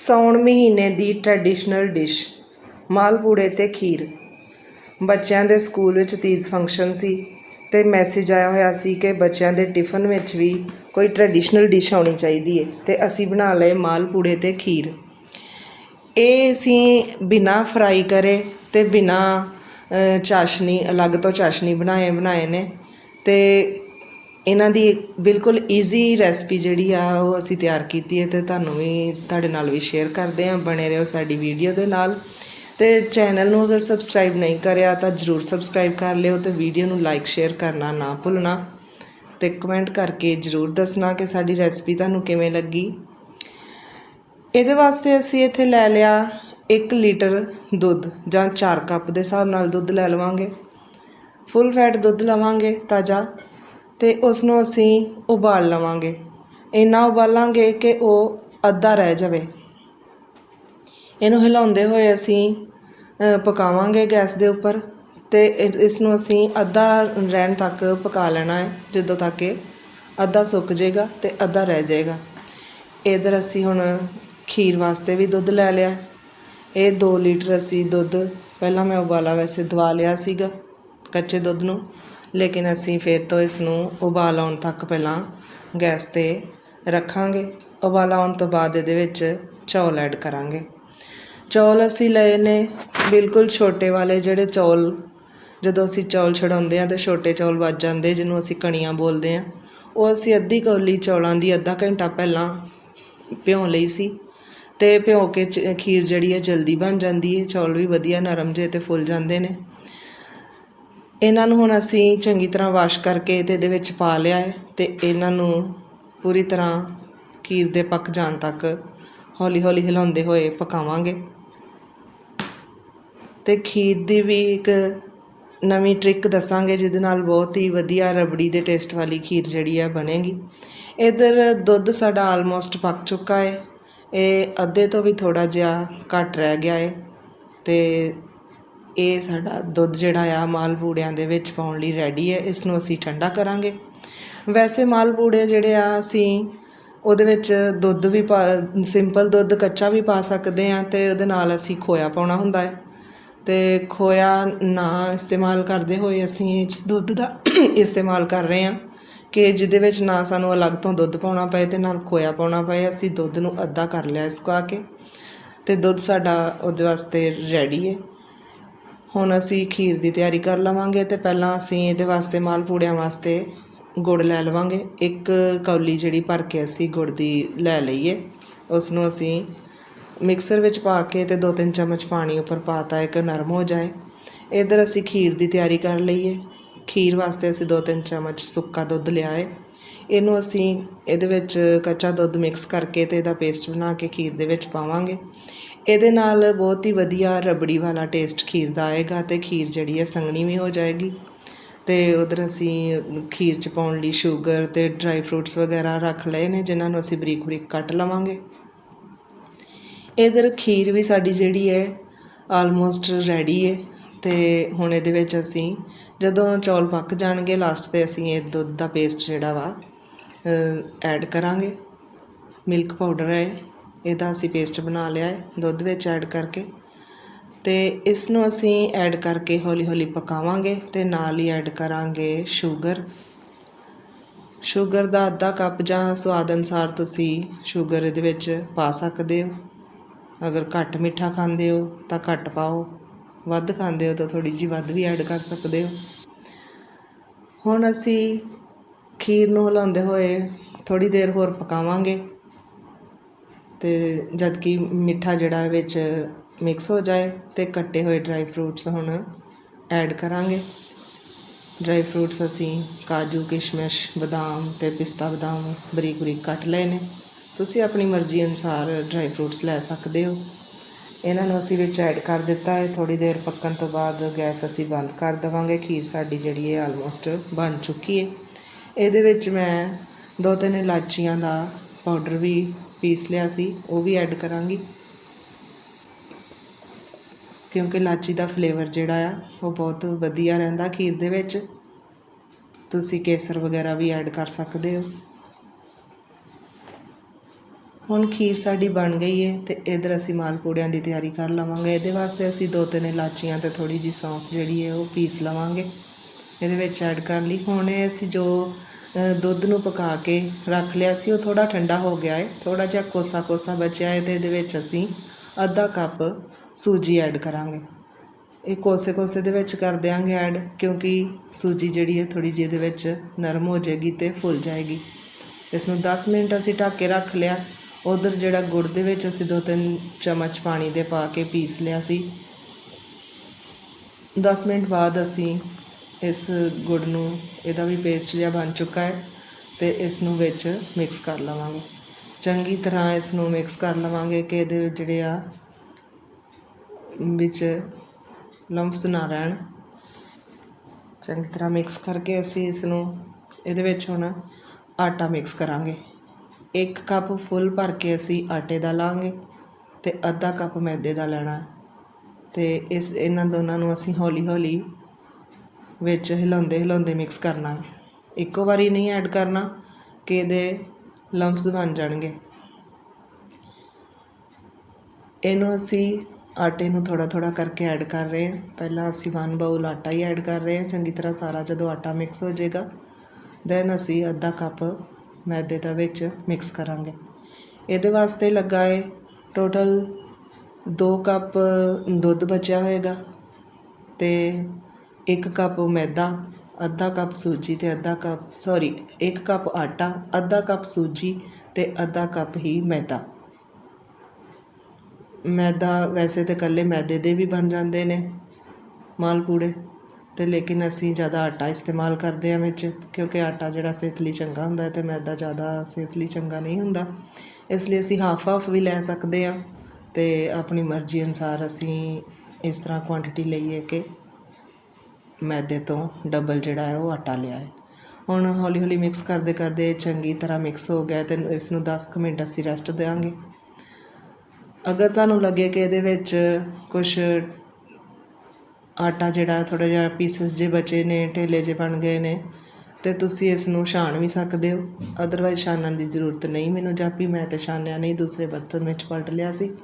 ਸਾਉਣ ਮਹੀਨੇ ਦੀ traditional dish ਮਾਲਪੂੜੇ ਤੇ ਖੀਰ। ਬੱਚਿਆਂ ਦੇ ਸਕੂਲ ਵਿੱਚ ਤੀਜ ਫੰਕਸ਼ਨ ਸੀ ਤੇ ਮੈਸੇਜ ਆਇਆ ਹੋਇਆ ਸੀ ਕਿ ਬੱਚਿਆਂ ਦੇ ਟਿਫਨ ਵਿੱਚ ਵੀ ਕੋਈ ਟ੍ਰੈਡੀਸ਼ਨਲ ਡਿਸ਼ ਆਉਣੀ ਚਾਹੀਦੀ ਹੈ ਤੇ ਅਸੀਂ ਬਣਾ ਲਏ ਮਾਲਪੂੜੇ ਤੇ ਖੀਰ। ਇਹ ਅਸੀਂ ਬਿਨਾ ਫਰਾਈ ਕਰੇ ਤੇ ਬਿਨਾ ਚਾਸ਼ਨੀ, ਅਲੱਗ ਤੋਂ ਚਾਸ਼ਨੀ ਬਣਾਏ ਬਣਾਏ ਨੇ ਤੇ ਇਹਨਾਂ ਦੀ ਬਿਲਕੁਲ ਈਜ਼ੀ ਰੈਸਪੀ ਜਿਹੜੀ ਆ, ਉਹ ਅਸੀਂ ਤਿਆਰ ਕੀਤੀ ਹੈ ਤੇ ਤੁਹਾਨੂੰ ਵੀ ਤੁਹਾਡੇ ਨਾਲ ਵੀ ਸ਼ੇਅਰ ਕਰਦੇ ਹਾਂ, ਬਣੇ ਰਹੋ ਸਾਡੀ ਵੀਡੀਓ ਦੇ ਨਾਲ। ਤੇ ਚੈਨਲ ਨੂੰ ਅਗਰ ਸਬਸਕ੍ਰਾਈਬ ਨਹੀਂ ਕਰਿਆ ਤਾਂ ਜਰੂਰ ਸਬਸਕ੍ਰਾਈਬ ਕਰ ਲਿਓ ਤੇ ਵੀਡੀਓ ਨੂੰ ਲਾਈਕ ਸ਼ੇਅਰ ਕਰਨਾ ਨਾ ਭੁੱਲਣਾ। ਤੇ ਕਮੈਂਟ ਕਰਕੇ ਜਰੂਰ ਦੱਸਣਾ ਕਿ ਸਾਡੀ ਰੈਸਪੀ ਤੁਹਾਨੂੰ ਕਿਵੇਂ ਲੱਗੀ। ਇਹਦੇ ਵਾਸਤੇ ਅਸੀਂ ਇੱਥੇ ਲੈ ਲਿਆ 1 ਲੀਟਰ ਦੁੱਧ, ਜਾਂ 4 ਕੱਪ ਦੇ ਹਿਸਾਬ ਨਾਲ ਦੁੱਧ ਲੈ ਲਵਾਂਗੇ। ਫੁੱਲ ਫੈਟ ਦੁੱਧ ਲਵਾਂਗੇ ਤਾਜ਼ਾ। ਅਤੇ ਉਸ ਨੂੰ ਅਸੀਂ ਉਬਾਲ ਲਵਾਂਗੇ। ਇੰਨਾ ਉਬਾਲਾਂਗੇ ਕਿ ਉਹ ਅੱਧਾ ਰਹਿ ਜਾਵੇ। ਇਹਨੂੰ ਹਿਲਾਉਂਦੇ ਹੋਏ ਅਸੀਂ ਪਕਾਵਾਂਗੇ ਗੈਸ ਦੇ ਉੱਪਰ ਅਤੇ ਇ- ਇਸ ਨੂੰ ਅਸੀਂ ਅੱਧਾ ਰਹਿਣ ਤੱਕ ਪਕਾ ਲੈਣਾ ਹੈ, ਜਦੋਂ ਤੱਕ ਇਹ ਅੱਧਾ ਸੁੱਕ ਜਾਏਗਾ ਅਤੇ ਅੱਧਾ ਰਹਿ ਜਾਏਗਾ। ਇਧਰ ਅਸੀਂ ਹੁਣ ਖੀਰ ਵਾਸਤੇ ਵੀ ਦੁੱਧ ਲੈ ਲਿਆ। ਇਹ 2 ਲੀਟਰ ਅਸੀਂ ਦੁੱਧ, ਪਹਿਲਾਂ ਮੈਂ ਉਬਾਲਾ ਵੈਸੇ ਦਵਾ ਲਿਆ ਸੀਗਾ ਕੱਚੇ ਦੁੱਧ ਨੂੰ। ਲੇਕਿਨ ਅਸੀਂ ਫਿਰ ਤੋਂ ਇਸ ਨੂੰ ਉਬਾਲ ਆਉਣ ਤੱਕ ਪਹਿਲਾਂ ਗੈਸ ਤੇ ਰੱਖਾਂਗੇ। ਉਬਾਲ ਆਉਣ ਤੋਂ ਬਾਅਦ ਇਹਦੇ ਵਿੱਚ ਚੌਲ ਐਡ ਕਰਾਂਗੇ। ਚੌਲ ਅਸੀਂ ਲਏ ਨੇ ਬਿਲਕੁਲ ਛੋਟੇ ਵਾਲੇ ਜਿਹੜੇ ਚੌਲ, ਜਦੋਂ ਅਸੀਂ ਚੌਲ ਛਡਾਉਂਦੇ ਆ ਤਾਂ ਛੋਟੇ ਚੌਲ ਵੱਜ ਜਾਂਦੇ ਜਿਹਨੂੰ ਅਸੀਂ ਕਣੀਆਂ ਬੋਲਦੇ ਆ ਉਹ ਅਸੀਂ ਅੱਧੀ ਕੌਲੀ ਚੌਲਾਂ ਦੀ ਅੱਧਾ ਘੰਟਾ ਪਹਿਲਾਂ ਭਿਉਂ ਲਈ ਸੀ ਤੇ ਭਿਉਂ ਕੇ ਚ- ਖੀਰ ਜਿਹੜੀ ਹੈ ਜਲਦੀ ਬਣ ਜਾਂਦੀ ਹੈ, ਚੌਲ ਵੀ ਵਧੀਆ ਨਰਮ ਜਿਹੇ ਤੇ ਫੁੱਲ ਜਾਂਦੇ ਨੇ। ਇਹਨਾਂ ਨੂੰ ਹੁਣ ਅਸੀਂ ਚੰਗੀ ਤਰ੍ਹਾਂ ਵਾਸ਼ ਕਰਕੇ ਤੇ ਇਹਦੇ ਵਿੱਚ ਪਾ ਲਿਆ ਹੈ ਤੇ ਇਹਨਾਂ ਨੂੰ ਪੂਰੀ ਤਰ੍ਹਾਂ ਖੀਰ ਦੇ ਪੱਕ ਜਾਣ ਤੱਕ ਹੌਲੀ ਹੌਲੀ ਹਿਲਾਉਂਦੇ ਹੋਏ ਪਕਾਵਾਂਗੇ। ਤੇ ਖੀਰ ਦੀ ਵੀ ਇੱਕ ਨਵੀਂ ਟ੍ਰਿਕ ਦੱਸਾਂਗੇ ਜਿਹਦੇ ਨਾਲ ਬਹੁਤ ਹੀ ਵਧੀਆ ਰਬੜੀ ਦੇ ਟੇਸਟ ਵਾਲੀ ਖੀਰ ਜਿਹੜੀ ਆ ਬਣੇਗੀ। ਇਧਰ ਦੁੱਧ ਸਾਡਾ ਆਲਮੋਸਟ ਪੱਕ ਚੁੱਕਾ ਹੈ। ਇਹ ਅੱਧੇ ਤੋਂ ਵੀ ਥੋੜਾ ਜਿਹਾ ਘੱਟ ਰਹਿ ਗਿਆ ਹੈ ਤੇ ਇਹ ਸਾਡਾ ਦੁੱਧ ਜਿਹੜਾ ਆ ਮਾਲ ਪੂੜਿਆਂ ਦੇ ਵਿੱਚ ਪਾਉਣ ਲਈ ਰੈਡੀ ਹੈ ਇਸ ਨੂੰ ਅਸੀਂ ਠੰਡਾ ਕਰਾਂਗੇ। ਵੈਸੇ ਮਾਲ ਪੂੜੇ ਜਿਹੜੇ ਆ, ਅਸੀਂ ਉਹਦੇ ਵਿੱਚ ਦੁੱਧ ਵੀ ਪਾ ਸਿੰਪਲ ਦੁੱਧ ਕੱਚਾ ਵੀ ਪਾ ਸਕਦੇ ਆ ਤੇ ਉਹਦੇ ਨਾਲ ਅਸੀਂ ਖੋਇਆ ਪਾਉਣਾ ਹੁੰਦਾ ਹੈ। ਤੇ ਖੋਇਆ ਨਾ ਇਸਤੇਮਾਲ ਕਰਦੇ ਹੋਏ ਅਸੀਂ ਇਸ ਦੁੱਧ ਦਾ ਇਸਤੇਮਾਲ ਕਰ ਰਹੇ ਹਾਂ ਕਿ ਜਿਹਦੇ ਵਿੱਚ ਨਾ ਸਾਨੂੰ ਅਲੱਗ ਤੋਂ ਦੁੱਧ ਪਾਉਣਾ ਪਏ ਤੇ ਨਾਲ ਖੋਇਆ ਪਾਉਣਾ ਪਏ। ਅਸੀਂ ਦੁੱਧ ਨੂੰ ਅੱਧਾ ਕਰ ਲਿਆ ਇਸਕਾ ਕੇ ਤੇ ਦੁੱਧ ਸਾਡਾ ਉਹਦੇ ਵਾਸਤੇ ਰੈਡੀ ਹੈ। ਹੁਣ ਅਸੀਂ ਖੀਰ ਦੀ ਤਿਆਰੀ ਕਰ ਲਵਾਂਗੇ ਅਤੇ ਪਹਿਲਾਂ ਅਸੀਂ ਇਹਦੇ ਵਾਸਤੇ ਮਾਲ ਪੂੜਿਆਂ ਵਾਸਤੇ ਗੁੜ ਲੈ ਲਵਾਂਗੇ। ਇੱਕ ਕੌਲੀ ਜਿਹੜੀ ਭਰ ਕੇ ਅਸੀਂ ਗੁੜ ਦੀ ਲੈ ਲਈਏ। ਉਸ ਨੂੰ ਅਸੀਂ ਮਿਕਸਰ ਵਿੱਚ ਪਾ ਕੇ ਤੇ ਦੋ ਤਿੰਨ ਚਮਚ ਪਾਣੀ ਉੱਪਰ ਪਾਤਾ ਇੱਕ ਨਰਮ ਹੋ ਜਾਏ। ਇਧਰ ਅਸੀਂ ਖੀਰ ਦੀ ਤਿਆਰੀ ਕਰ ਲਈਏ। ਖੀਰ ਵਾਸਤੇ ਅਸੀਂ ਦੋ ਤਿੰਨ ਚਮਚ ਸੁੱਕਾ ਦੁੱਧ ਲਿਆ ਹੈ ਇਹਨੂੰ ਅਸੀਂ ਇਹਦੇ ਵਿੱਚ ਕੱਚਾ ਦੁੱਧ ਮਿਕਸ ਕਰਕੇ ਤੇ ਇਹਦਾ ਪੇਸਟ ਬਣਾ ਕੇ ਖੀਰ ਦੇ ਵਿੱਚ ਪਾਵਾਂਗੇ। ਇਹਦੇ ਨਾਲ ਬਹੁਤ ਹੀ ਵਧੀਆ ਰਬੜੀ ਵਾਲਾ ਟੇਸਟ ਖੀਰ ਦਾ ਆਏਗਾ ਅਤੇ ਖੀਰ ਜਿਹੜੀ ਹੈ ਸੰਘਣੀ ਵੀ ਹੋ ਜਾਏਗੀ। ਅਤੇ ਉੱਧਰ ਅਸੀਂ ਖੀਰ ਚ ਪਾਉਣ ਲਈ ਸ਼ੂਗਰ ਅਤੇ ਡਰਾਈ ਫਰੂਟਸ ਵਗੈਰਾ ਰੱਖ ਲਏ ਨੇ, ਜਿਨ੍ਹਾਂ ਨੂੰ ਅਸੀਂ ਬਰੀਕ ਬਰੀਕ ਕੱਟ ਲਵਾਂਗੇ। ਇਧਰ ਖੀਰ ਵੀ ਸਾਡੀ ਜਿਹੜੀ ਹੈ ਆਲਮੋਸਟ ਰੈਡੀ ਹੈ ਤੇ ਹੁਣ ਇਹਦੇ ਵਿੱਚ ਅਸੀਂ ਜਦੋਂ ਚੌਲ ਪੱਕ ਜਾਣਗੇ ਲਾਸਟ ਤੇ ਅਸੀਂ ਇਹ ਦੁੱਧ ਦਾ ਪੇਸਟ ਜਿਹੜਾ ਵਾ ਐਡ ਕਰਾਂਗੇ। ਮਿਲਕ ਪਾਊਡਰ ਹੈ ਇਹਦਾ ਅਸੀਂ ਪੇਸਟ ਬਣਾ ਲਿਆ ਹੈ, ਦੁੱਧ ਵਿੱਚ ਐਡ ਕਰਕੇ। ਅਤੇ ਇਸ ਨੂੰ ਅਸੀਂ ਐਡ ਕਰਕੇ ਹੌਲੀ ਹੌਲੀ ਪਕਾਵਾਂਗੇ ਅਤੇ ਨਾਲ ਹੀ ਐਡ ਕਰਾਂਗੇ ਸ਼ੂਗਰ ਸ਼ੂਗਰ ਦਾ ਅੱਧਾ ਕੱਪ ਜਾਂ ਸਵਾਦ ਅਨੁਸਾਰ ਤੁਸੀਂ ਸ਼ੂਗਰ ਇਹਦੇ ਵਿੱਚ ਪਾ ਸਕਦੇ ਹੋ। ਅਗਰ ਘੱਟ ਮਿੱਠਾ ਖਾਂਦੇ ਹੋ ਤਾਂ ਘੱਟ ਪਾਓ, ਵੱਧ ਖਾਂਦੇ ਹੋ ਤਾਂ ਥੋੜੀ ਜਿਹੀ ਵੱਧ ਵੀ ਐਡ ਕਰ ਸਕਦੇ ਹੋ। ਹੁਣ ਅਸੀਂ ਖੀਰ ਨੂੰ ਹਿਲਾਉਂਦੇ ਹੋਏ ਥੋੜੀ ਦੇਰ ਹੋਰ ਪਕਾਵਾਂਗੇ। ਅਤੇ ਜਦਕਿ ਮਿੱਠਾ ਜਿਹੜਾ ਵਿੱਚ ਮਿਕਸ ਹੋ ਜਾਏ ਅਤੇ ਕੱਟੇ ਹੋਏ ਡਰਾਈ ਫਰੂਟਸ ਹੁਣ ਐਡ ਕਰਾਂਗੇ। ਡਰਾਈ ਫਰੂਟਸ ਅਸੀਂ ਕਾਜੂ, ਕਿਸ਼ਮਿਸ਼, ਬਦਾਮ ਅਤੇ ਪਿਸਤਾ ਬਦਾਮ, ਬਰੀਕ ਬਰੀਕ ਕੱਟ ਲਏ ਨੇ। ਤੁਸੀਂ ਆਪਣੀ ਮਰਜ਼ੀ ਅਨੁਸਾਰ ਡਰਾਈ ਫਰੂਟਸ ਲੈ ਸਕਦੇ ਹੋ। ਇਹਨਾਂ ਨੂੰ ਅਸੀਂ ਵਿੱਚ ਐਡ ਕਰ ਦਿੱਤਾ ਹੈ। ਥੋੜੀ ਦੇਰ ਪੱਕਣ ਤੋਂ ਬਾਅਦ ਗੈਸ ਅਸੀਂ ਬੰਦ ਕਰ ਦੇਵਾਂਗੇ। ਖੀਰ ਸਾਡੀ ਜਿਹੜੀ ਹੈ ਆਲਮੋਸਟ ਬਣ ਚੁੱਕੀ ਹੈ। ਇਹਦੇ ਵਿੱਚ ਮੈਂ ਦੋ ਤਿੰਨ ਇਲਾਚੀਆਂ ਦਾ ਪਾਊਡਰ ਵੀ ਪੀਸ ਲਿਆ ਸੀ, ਉਹ ਵੀ ਐਡ ਕਰਾਂਗੀ। ਕਿਉਂਕਿ ਇਲਾਚੀ ਦਾ ਫਲੇਵਰ ਜਿਹੜਾ ਆ, ਉਹ ਬਹੁਤ ਵਧੀਆ ਰਹਿੰਦਾ ਖੀਰ ਦੇ ਵਿੱਚ। ਤੁਸੀਂ ਕੇਸਰ ਵਗੈਰਾ ਵੀ ਐਡ ਕਰ ਸਕਦੇ ਹੋ। ਹੁਣ ਖੀਰ ਸਾਡੀ ਬਣ ਗਈ ਹੈ ਤੇ ਇਧਰ ਅਸੀਂ ਮਾਲਪੂੜਿਆਂ ਦੀ ਤਿਆਰੀ ਕਰ ਲਵਾਂਗੇ। ਇਹਦੇ ਵਾਸਤੇ ਅਸੀਂ ਦੋ ਤਿੰਨ ਇਲਾਚੀਆਂ ਤੇ ਥੋੜੀ ਜੀ ਸੌਂਫ ਜਿਹੜੀ ਹੈ ਉਹ ਪੀਸ ਲਵਾਂਗੇ। ਇਹਦੇ ਵਿੱਚ ਐਡ ਕਰ ਲਈ। ਹੁਣ ਇਹ ਅਸੀਂ ਜੋ ਦੁੱਧ ਨੂੰ ਪਕਾ ਕੇ ਰੱਖ ਲਿਆ ਸੀ। ਉਹ ਥੋੜਾ ਠੰਡਾ ਹੋ ਗਿਆ ਹੈ ਥੋੜਾ ਜਿਹਾ ਕੋਸਾ ਕੋਸਾ ਬਚਿਆ ਹੈ ਤੇ ਇਹਦੇ ਵਿੱਚ ਅਸੀਂ ਅੱਧਾ ਕੱਪ ਸੂਜੀ ਐਡ ਕਰਾਂਗੇ। ਇਹ ਕੋਸੇ ਕੋਸੇ ਦੇ ਵਿੱਚ ਕਰ ਦਿਆਂਗੇ ਐਡ, ਕਿਉਂਕਿ ਸੂਜੀ ਜਿਹੜੀ ਹੈ ਥੋੜੀ ਜਿਹੀ ਇਹਦੇ ਵਿੱਚ ਨਰਮ ਹੋ ਜਾਏਗੀ ਤੇ ਫੁੱਲ ਜਾਏਗੀ। ਇਸ ਨੂੰ 10 ਮਿੰਟ ਅਸੀਂ ਢੱਕ ਕੇ ਰੱਖ ਲਿਆ। ਉਧਰ ਜਿਹੜਾ ਗੁੜ ਦੇ ਵਿੱਚ ਅਸੀਂ ਦੋ ਤਿੰਨ ਚਮਚ ਪਾਣੀ ਦੇ ਪਾ ਕੇ ਪੀਸ ਲਿਆ ਸੀ। 10 ਮਿੰਟ ਬਾਅਦ ਅਸੀਂ ਇਸ ਗੁੜ ਨੂੰ, ਇਹਦਾ ਵੀ ਪੇਸਟ ਜਿਹਾ ਬਣ ਚੁੱਕਾ ਹੈ ਅਤੇ ਇਸ ਨੂੰ ਵਿੱਚ ਮਿਕਸ ਕਰ ਲਵਾਂਗੇ। ਚੰਗੀ ਤਰ੍ਹਾਂ ਇਸ ਨੂੰ ਮਿਕਸ ਕਰ ਲਵਾਂਗੇ ਕਿ ਇਹਦੇ ਜਿਹੜੇ ਆ ਵਿੱਚ ਲੰਪਸ ਨਾ ਰਹਿਣ। ਚੰਗੀ ਤਰ੍ਹਾਂ ਮਿਕਸ ਕਰਕੇ ਅਸੀਂ ਇਸ ਨੂੰ, ਇਹਦੇ ਵਿੱਚ ਹੁਣ ਆਟਾ ਮਿਕਸ ਕਰਾਂਗੇ। ਇੱਕ ਕੱਪ ਫੁੱਲ ਭਰ ਕੇ ਅਸੀਂ ਆਟੇ ਦਾ ਲਾਂਗੇ ਤੇ ਅੱਧਾ ਕੱਪ ਮੈਦੇ ਦਾ ਲੈਣਾ। ਹੈ। ਤੇ ਇਸ, ਇਹਨਾਂ ਦੋਨਾਂ ਨੂੰ ਅਸੀਂ ਹੌਲੀ ਹੌਲੀ ਵਿੱਚ ਹਿਲਾਉਂਦੇ ਹਿਲਾਉਂਦੇ ਮਿਕਸ ਕਰਨਾ ਇੱਕੋ ਵਾਰੀ ਨਹੀਂ ਐਡ ਕਰਨਾ, ਕਿ ਇਹਦੇ ਲੰਪਸ ਬਣ ਜਾਣਗੇ। ਇਹਨੂੰ ਅਸੀਂ ਆਟੇ ਨੂੰ ਥੋੜਾ ਥੋੜਾ ਕਰਕੇ ਐਡ ਕਰ ਰਹੇ ਹਾਂ। ਪਹਿਲਾਂ ਅਸੀਂ ਵਨ ਬਾਉਲ ਆਟਾ ਹੀ ਐਡ ਕਰ ਰਹੇ ਹਾਂ। ਚੰਗੀ ਤਰ੍ਹਾਂ ਸਾਰਾ ਜਦੋਂ ਆਟਾ ਮਿਕਸ ਹੋ ਜਾਏਗਾ ਦੈਨ ਅਸੀਂ ਅੱਧਾ ਕੱਪ ਮੈਦੇ ਦਾ ਵਿੱਚ ਮਿਕਸ ਕਰਾਂਗੇ। ਇਹਦੇ ਵਾਸਤੇ ਲੱਗਾ ਹੈ ਟੋਟਲ 2 ਕੱਪ ਦੁੱਧ ਬਚਿਆ ਹੋਏਗਾ ਤੇ ਇੱਕ ਕੱਪ ਮੈਦਾ, ਅੱਧਾ ਕੱਪ ਸੂਜੀ ਅਤੇ ਅੱਧਾ ਕੱਪ ਸੋਰੀ ਇੱਕ ਕੱਪ ਆਟਾ, ਅੱਧਾ ਕੱਪ ਸੂਜੀ ਅਤੇ ਅੱਧਾ ਕੱਪ ਹੀ ਮੈਦਾ। ਮੈਦਾ ਵੈਸੇ ਤਾਂ ਇਕੱਲੇ ਮੈਦੇ ਦੇ ਵੀ ਬਣ ਜਾਂਦੇ ਨੇ, ਮਾਲਪੂੜੇ, ਤੇ ਲੇਕਿਨ ਅਸੀਂ ਜ਼ਿਆਦਾ ਆਟਾ ਇਸਤੇਮਾਲ ਕਰਦੇ ਹਾਂ ਵਿੱਚ, ਕਿਉਂਕਿ ਆਟਾ ਜਿਹੜਾ ਸਿਹਤ ਲਈ ਚੰਗਾ ਹੁੰਦਾ ਹੈ ਤੇ ਮੈਦਾ ਜ਼ਿਆਦਾ ਸਿਹਤ ਲਈ ਚੰਗਾ ਨਹੀਂ ਹੁੰਦਾ। ਇਸ ਲਈ ਅਸੀਂ ਹਾਫ ਹਾਫ ਵੀ ਲੈ ਸਕਦੇ ਹਾਂ ਤੇ ਆਪਣੀ ਮਰਜ਼ੀ ਅਨੁਸਾਰ ਅਸੀਂ ਇਸ ਤਰ੍ਹਾਂ ਕੁਆਂਟੀਟੀ ਲਈਏ ਕਿ ਮੈਦੇ ਤੋਂ ਡਬਲ ਜਿਹੜਾ ਹੈ ਉਹ ਆਟਾ ਲਿਆ ਹੈ। ਹੁਣ ਹੌਲੀ ਹੌਲੀ ਮਿਕਸ ਕਰਦੇ ਕਰਦੇ ਚੰਗੀ ਤਰ੍ਹਾਂ ਮਿਕਸ ਹੋ ਗਿਆ ਤੇ ਇਸ ਨੂੰ 10 ਕੁ ਮਿੰਟ ਅਸੀਂ ਰੈਸਟ ਦੇਵਾਂਗੇ ਅਗਰ ਤੁਹਾਨੂੰ ਲੱਗੇ ਕਿ ਇਹਦੇ ਵਿੱਚ ਕੁਝ ਆਟਾ ਜਿਹੜਾ ਥੋੜਾ ਜਿਹਾ ਪੀਸਸ ਜੇ ਬਚੇ ਨੇ, ਢੇਲੇ ਜੇ ਬਣ ਗਏ ਨੇ, ਤੇ ਤੁਸੀਂ ਇਸ ਨੂੰ ਛਾਣ ਵੀ ਸਕਦੇ ਹੋ। ਅਦਰਵਾਈਜ਼ ਛਾਣਨ ਦੀ ਜ਼ਰੂਰਤ ਨਹੀਂ ਮੈਨੂੰ ਜਾਪੀ, ਮੈਂ ਤੇ ਛਾਣਿਆ ਨਹੀਂ, ਦੂਸਰੇ ਬਰਤਨ ਵਿੱਚ ਪਲਟ ਲਿਆ ਸੀ।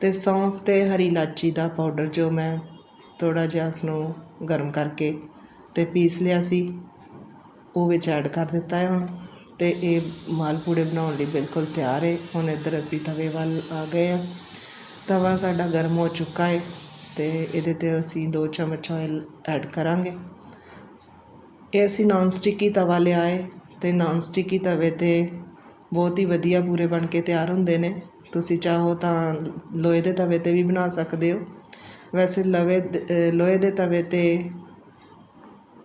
ਤੇ ਸੌਂਫ ਤੇ ਹਰੀ ਇਲਾਚੀ ਦਾ ਪਾਊਡਰ ਜੋ ਮੈਂ ਥੋੜਾ ਜਿਹਾ ਉਸ ਨੂੰ ਗਰਮ ਕਰਕੇ ਅਤੇ ਪੀਸ ਲਿਆ ਸੀ। ਉਹ ਵਿੱਚ ਐਡ ਕਰ ਦਿੱਤਾ ਹੈ ਹੁਣ ਅਤੇ ਇਹ ਮਾਲਪੂੜੇ ਬਣਾਉਣ ਲਈ ਬਿਲਕੁਲ ਤਿਆਰ ਹੈ। ਹੁਣ ਇੱਧਰ ਅਸੀਂ ਤਵੇ ਵੱਲ ਆ ਗਏ ਹਾਂ। ਤਵਾ ਸਾਡਾ ਗਰਮ ਹੋ ਚੁੱਕਾ ਹੈ ਅਤੇ ਇਹਦੇ ਤੇ ਅਸੀਂ ਦੋ ਚਮਚ ਆਇਲ ਐਡ ਕਰਾਂਗੇ। ਇਹ ਅਸੀਂ ਨਾਨ ਸਟਿਕੀ ਤਵਾ ਲਿਆ ਹੈ ਅਤੇ ਨਾਨ ਸਟਿਕੀ ਤਵੇ ਤੇ ਬਹੁਤ ਹੀ ਵਧੀਆ ਪੂਰੇ ਬਣ ਕੇ ਤਿਆਰ ਹੁੰਦੇ ਨੇ। ਤੁਸੀਂ ਚਾਹੋ ਤਾਂ ਲੋਹੇ ਦੇ ਤਵੇ ਤੇ ਵੀ ਬਣਾ ਸਕਦੇ ਹੋ। ਵੈਸੇ ਲਵੇ ਦ- ਲੋਹੇ ਦੇ ਤਵੇ ਤੇ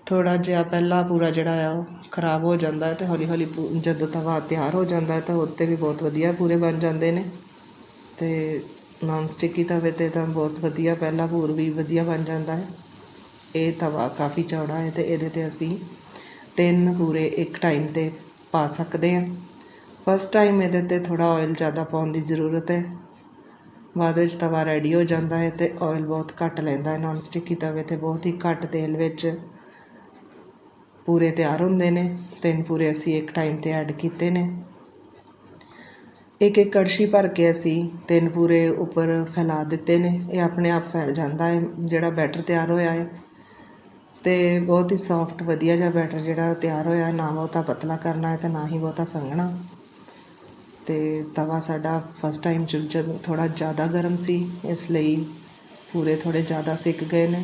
ਥੋੜ੍ਹਾ ਜਿਹਾ ਪਹਿਲਾ ਪੂਰਾ ਜਿਹੜਾ ਆ, ਉਹ ਖਰਾਬ ਹੋ ਜਾਂਦਾ ਅਤੇ ਹੌਲੀ ਹੌਲੀ ਪੂ- ਜਦੋਂ ਤਵਾ ਤਿਆਰ ਹੋ ਜਾਂਦਾ ਤਾਂ ਉਹ 'ਤੇ ਵੀ ਬਹੁਤ ਵਧੀਆ ਪੂਰੇ ਬਣ ਜਾਂਦੇ ਨੇ। ਅਤੇ ਨਾਨ ਸਟਿਕੀ ਤਵੇ ਤੇ ਤਾਂ ਬਹੁਤ ਵਧੀਆ, ਪਹਿਲਾ ਪੂਰ ਵੀ ਵਧੀਆ ਬਣ ਜਾਂਦਾ ਹੈ। ਇਹ ਤਵਾ ਕਾਫੀ ਚੌੜਾ ਹੈ ਅਤੇ ਇਹਦੇ ਤੇ ਅਸੀਂ ਤਿੰਨ ਪੂਰੇ ਇੱਕ ਟਾਈਮ ਤੇ ਪਾ ਸਕਦੇ ਹਾਂ। ਫਸਟ ਟਾਈਮ ਇਹਦੇ ਤੇ ਥੋੜ੍ਹਾ ਆਇਲ ਜ਼ਿਆਦਾ ਪਾਉਣ ਦੀ ਜ਼ਰੂਰਤ ਹੈ। ਬਾਅਦ ਵਿੱਚ ਤਵਾ ਰੈਡੀ ਹੋ ਜਾਂਦਾ ਹੈ ਅਤੇ ਆਇਲ ਬਹੁਤ ਘੱਟ ਲੈਂਦਾ ਹੈ ਨਾਨ ਸਟਿਕੀ ਤਵੇ ਤੇ ਬਹੁਤ ਹੀ ਘੱਟ ਤੇਲ ਵਿੱਚ ਪੂਰੇ ਤਿਆਰ ਹੁੰਦੇ ਨੇ, ਤਿੰਨ ਪੂਰੇ ਅਸੀਂ ਇੱਕ ਟਾਈਮ ਤੇ ਐਡ ਕੀਤੇ ਨੇ। ਇੱਕ ਇੱਕ ਕੜਛੀ ਭਰ ਕੇ ਅਸੀਂ ਤਿੰਨ ਪੂਰੇ ਉੱਪਰ ਫੈਲਾ ਦਿੱਤੇ ਨੇ, ਇਹ ਆਪਣੇ ਆਪ ਫੈਲ ਜਾਂਦਾ ਹੈ, ਜਿਹੜਾ ਬੈਟਰ ਤਿਆਰ ਹੋਇਆ ਹੈ। ਤੇ ਬਹੁਤ ਹੀ ਸੌਫਟ ਵਧੀਆ ਜਿਹਾ ਬੈਟਰ ਜਿਹੜਾ ਤਿਆਰ ਹੋਇਆ, ਨਾ ਬਹੁਤਾ ਪਤਲਾ ਕਰਨਾ ਹੈ ਤੇ ਨਾ ਹੀ ਬਹੁਤਾ ਸੰਘਣਾ। ਅਤੇ ਤਵਾ ਸਾਡਾ ਫਸਟ ਟਾਈਮ ਚ ਜਦ ਥੋੜਾ ਜ਼ਿਆਦਾ ਗਰਮ ਸੀ, ਇਸ ਲਈ ਪੂਰੇ ਥੋੜ੍ਹੇ ਜ਼ਿਆਦਾ ਸਿੱਕ ਗਏ ਨੇ।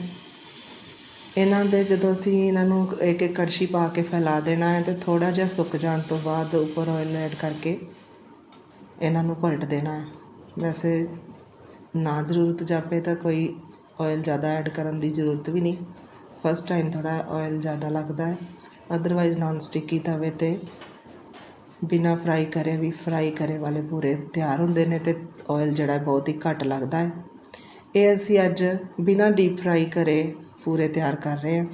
ਇਹਨਾਂ ਦੇ ਜਦੋਂ ਅਸੀਂ ਇਹਨਾਂ ਨੂੰ ਇੱਕ ਇੱਕ ਕੜਛੀ ਪਾ ਕੇ ਫੈਲਾ ਦੇਣਾ ਹੈ ਅਤੇ ਥੋੜ੍ਹਾ ਜਿਹਾ ਸੁੱਕ ਜਾਣ ਤੋਂ ਬਾਅਦ ਉੱਪਰ ਆਇਲ ਐਡ ਕਰਕੇ ਇਹਨਾਂ ਨੂੰ ਪਲਟ ਦੇਣਾ ਹੈ। ਵੈਸੇ ਨਾ ਜ਼ਰੂਰਤ ਜਾਪੇ ਤਾਂ ਕੋਈ ਆਇਲ ਜ਼ਿਆਦਾ ਐਡ ਕਰਨ ਦੀ ਜ਼ਰੂਰਤ ਵੀ ਨਹੀਂ। ਫਸਟ ਟਾਈਮ ਥੋੜ੍ਹਾ ਆਇਲ ਜ਼ਿਆਦਾ ਲੱਗਦਾ ਹੈ। ਅਦਰਵਾਈਜ਼ ਨਾਨ ਸਟਿੱਕੀ ਤਵੇ ਤੇ ਬਿਨਾਂ ਫਰਾਈ ਕਰੇ ਵੀ ਫਰਾਈ ਕਰੇ ਵਾਲੇ ਪੂਰੇ ਤਿਆਰ ਹੁੰਦੇ ਨੇ ਅਤੇ ਆਇਲ ਜਿਹੜਾ ਬਹੁਤ ਹੀ ਘੱਟ ਲੱਗਦਾ ਹੈ। ਇਹ ਅਸੀਂ ਅੱਜ ਬਿਨਾਂ ਡੀਪ ਫਰਾਈ ਕਰੇ ਪੂਰੇ ਤਿਆਰ ਕਰ ਰਹੇ ਹਾਂ।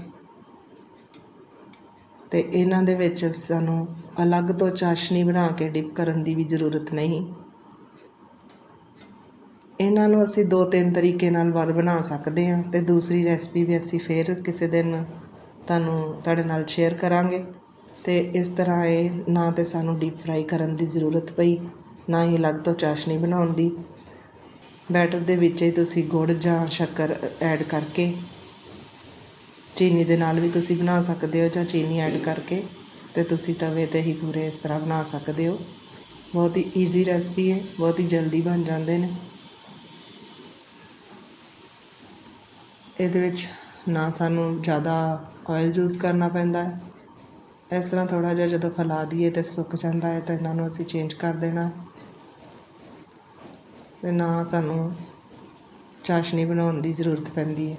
ਅਤੇ ਇਹਨਾਂ ਦੇ ਵਿੱਚ ਸਾਨੂੰ ਅਲੱਗ ਤੋਂ ਚਾਸ਼ਨੀ ਬਣਾ ਕੇ ਡਿਪ ਕਰਨ ਦੀ ਵੀ ਜ਼ਰੂਰਤ ਨਹੀਂ। ਇਹਨਾਂ ਨੂੰ ਅਸੀਂ ਦੋ ਤਿੰਨ ਤਰੀਕੇ ਨਾਲ ਵਾਰ ਬਣਾ ਸਕਦੇ ਹਾਂ ਤੇ ਦੂਸਰੀ ਰੈਸਪੀ ਵੀ ਅਸੀਂ ਫੇਰ ਕਿਸੇ ਦਿਨ ਤੁਹਾਨੂੰ ਤੁਹਾਡੇ ਨਾਲ ਸ਼ੇਅਰ ਕਰਾਂਗੇ। ਅਤੇ ਇਸ ਤਰ੍ਹਾਂ ਇਹ ਨਾ ਤਾਂ ਸਾਨੂੰ ਡੀਪ ਫਰਾਈ ਕਰਨ ਦੀ ਜ਼ਰੂਰਤ ਪਈ, ਨਾ ਹੀ ਅਲੱਗ ਤੋਂ ਚਾਸ਼ਨੀ ਬਣਾਉਣ ਦੀ। ਬੈਟਰ ਦੇ ਵਿੱਚ ਹੀ ਤੁਸੀਂ ਗੁੜ ਜਾਂ ਸ਼ੱਕਰ ਐਡ ਕਰਕੇ, ਚੀਨੀ ਦੇ ਨਾਲ ਵੀ ਤੁਸੀਂ ਬਣਾ ਸਕਦੇ ਹੋ ਜਾਂ ਚੀਨੀ ਐਡ ਕਰਕੇ ਤੇ ਤੁਸੀਂ ਤਵੇ ਤੇ ਹੀ ਪੂਰੇ ਇਸ ਤਰ੍ਹਾਂ ਬਣਾ ਸਕਦੇ ਹੋ। ਬਹੁਤ ਹੀ ਈਜ਼ੀ ਰੈਸਪੀ ਹੈ, ਬਹੁਤ ਹੀ ਜਲਦੀ ਬਣ ਜਾਂਦੇ ਨੇ। ਇਹਦੇ ਵਿੱਚ ਨਾ ਸਾਨੂੰ ਜ਼ਿਆਦਾ ਆਇਲ ਯੂਜ਼ ਕਰਨਾ ਪੈਂਦਾ ਹੈ। ਇਸ ਤਰ੍ਹਾਂ ਥੋੜਾ ਜਿਹਾ ਜਦੋਂ ਫੈਲਾ ਦਈਏ ਤੇ ਸੁੱਕ ਜਾਂਦਾ ਹੈ, ਤਾਂ ਇਹਨਾਂ ਨੂੰ ਅਸੀਂ ਚੇਂਜ ਕਰ ਦੇਣਾ। ਤੇ ਨਾ ਸਾਨੂੰ ਚਾਸ਼ਨੀ ਬਣਾਉਣ ਦੀ ਜ਼ਰੂਰਤ ਪੈਂਦੀ ਹੈ।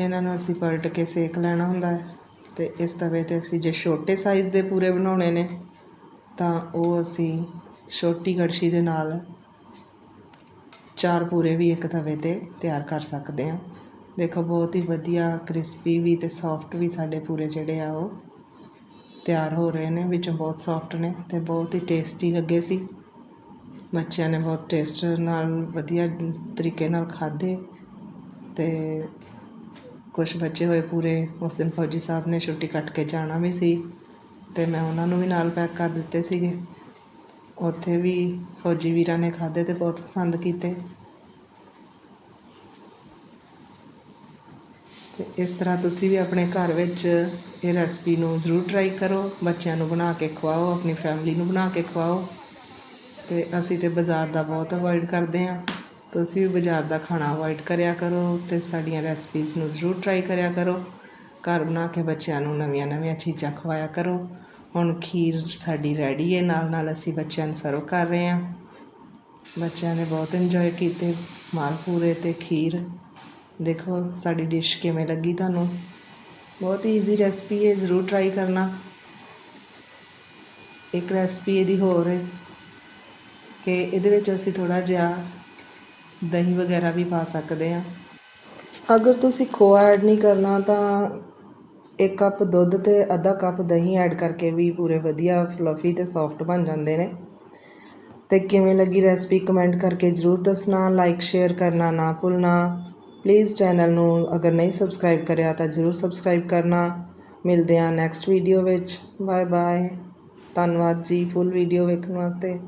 ਇਹਨਾਂ ਨੂੰ ਅਸੀਂ ਪਲਟ ਕੇ ਸੇਕ ਲੈਣਾ ਹੁੰਦਾ ਹੈ ਤੇ ਇਸ ਤਵੇ ਤੇ ਅਸੀਂ ਜੇ ਛੋਟੇ ਸਾਈਜ਼ ਦੇ ਪੂਰੇ ਬਣਾਉਣੇ ਨੇ, ਤਾਂ ਉਹ ਅਸੀਂ ਛੋਟੀ ਕੜਛੀ ਦੇ ਨਾਲ ਚਾਰ ਪੂਰੇ ਵੀ ਇੱਕ ਤਵੇ ਤੇ ਤਿਆਰ ਕਰ ਸਕਦੇ ਹਾਂ। ਦੇਖੋ, ਬਹੁਤ ਹੀ ਵਧੀਆ ਕ੍ਰਿਸਪੀ ਵੀ ਅਤੇ ਸੋਫਟ ਵੀ ਸਾਡੇ ਪੂਰੇ ਜਿਹੜੇ ਆ ਉਹ ਤਿਆਰ ਹੋ ਰਹੇ ਨੇ, ਵਿੱਚੋਂ ਬਹੁਤ ਸੋਫਟ ਨੇ ਅਤੇ ਬਹੁਤ ਹੀ ਟੇਸਟੀ ਲੱਗੇ ਸੀ। ਬੱਚਿਆਂ ਨੇ ਬਹੁਤ ਟੇਸਟ ਨਾਲ ਵਧੀਆ ਤਰੀਕੇ ਨਾਲ ਖਾਧੇ ਅਤੇ ਕੁਝ ਬੱਚੇ ਹੋਏ ਪੂਰੇ, ਉਸ ਦਿਨ ਫੌਜੀ ਸਾਹਿਬ ਨੇ ਛੁੱਟੀ ਕੱਟ ਕੇ ਜਾਣਾ ਵੀ ਸੀ ਅਤੇ ਮੈਂ ਉਹਨਾਂ ਨੂੰ ਵੀ ਨਾਲ ਪੈਕ ਕਰ ਦਿੱਤੇ ਸੀਗੇ। ਉੱਥੇ ਵੀ ਫੌਜੀ ਵੀਰਾਂ ਨੇ ਖਾਧੇ ਤੇ ਬਹੁਤ ਪਸੰਦ ਕੀਤੇ। ਇਸ ਤਰ੍ਹਾਂ ਤੁਸੀਂ ਵੀ ਆਪਣੇ ਘਰ ਵਿੱਚ ਇਹ ਰੈਸਪੀ ਨੂੰ ਜ਼ਰੂਰ ਟਰਾਈ ਕਰੋ, ਬੱਚਿਆਂ ਨੂੰ ਬਣਾ ਕੇ ਖਵਾਓ, ਆਪਣੀ ਫੈਮਿਲੀ ਨੂੰ ਬਣਾ ਕੇ ਖਵਾਓ। ਤੇ ਅਸੀਂ ਤੇ ਬਾਜ਼ਾਰ ਦਾ ਬਹੁਤ ਅਵੋਇਡ ਕਰਦੇ ਹਾਂ। ਤੁਸੀਂ ਵੀ ਬਾਜ਼ਾਰ ਦਾ ਖਾਣਾ ਅਵੋਇਡ ਕਰਿਆ ਕਰੋ ਤੇ ਸਾਡੀਆਂ ਰੈਸਪੀਜ਼ ਨੂੰ ਜ਼ਰੂਰ ਟਰਾਈ ਕਰਿਆ ਕਰੋ। ਘਰ ਬਣਾ ਕੇ ਬੱਚਿਆਂ ਨੂੰ ਨਵੀਆਂ ਨਵੀਆਂ ਚੀਜ਼ਾਂ ਖਵਾਇਆ ਕਰੋ। ਹੁਣ ਖੀਰ ਸਾਡੀ ਰੈਡੀ ਹੈ, ਨਾਲ ਨਾਲ ਅਸੀਂ ਬੱਚਿਆਂ ਨੂੰ ਸਰਵ ਕਰ ਰਹੇ ਹਾਂ। ਬੱਚਿਆਂ ਨੇ ਬਹੁਤ ਇੰਜੋਏ ਕੀਤੇ ਮਾਲਪੂਰੇ ਤੇ ਖੀਰ। ਦੇਖੋ, ਸਾਡੀ ਡਿਸ਼ ਕਿਵੇਂ ਲੱਗੀ ਤੁਹਾਨੂੰ? ਬਹੁਤ ਹੀ ਈਜ਼ੀ ਰੈਸਪੀ ਹੈ, ਜ਼ਰੂਰ ਟਰਾਈ ਕਰਨਾ। ਇੱਕ ਰੈਸਪੀ ਇਹਦੀ ਹੋਰ ਹੈ ਕਿ ਇਹਦੇ ਵਿੱਚ ਅਸੀਂ ਥੋੜਾ ਜਿਹਾ ਦਹੀਂ ਵਗੈਰਾ ਵੀ ਪਾ ਸਕਦੇ ਹਾਂ। ਅਗਰ ਤੁਸੀਂ ਖੋਆ ਐਡ ਨਹੀਂ ਕਰਨਾ, ਤਾਂ ਇੱਕ ਕੱਪ ਦੁੱਧ ਤੇ ਅੱਧਾ ਕੱਪ ਦਹੀਂ ਐਡ ਕਰਕੇ ਵੀ ਪੂਰੇ ਵਧੀਆ ਫਲਫੀ ਤੇ ਸੌਫਟ ਬਣ ਜਾਂਦੇ ਨੇ। ਤੇ ਕਿਵੇਂ ਲੱਗੀ ਰੈਸਪੀ ਕਮੈਂਟ ਕਰਕੇ ਜਰੂਰ ਦੱਸਣਾ ਲਾਈਕ ਸ਼ੇਅਰ ਕਰਨਾ ਨਾ ਭੁੱਲਣਾ। ਪਲੀਜ਼ ਚੈਨਲ ਨੂੰ ਅਗਰ ਨਹੀਂ ਸਬਸਕ੍ਰਾਈਬ ਕਰਿਆ ਤਾਂ ਜਰੂਰ ਸਬਸਕ੍ਰਾਈਬ ਕਰਨਾ। ਮਿਲਦੇ ਹਾਂ ਨੈਕਸਟ ਵੀਡੀਓ ਵਿੱਚ। ਬਾਏ ਬਾਏ ਧੰਨਵਾਦ ਜੀ ਫੁੱਲ ਵੀਡੀਓ ਵੇਖਣ ਵਾਸਤੇ।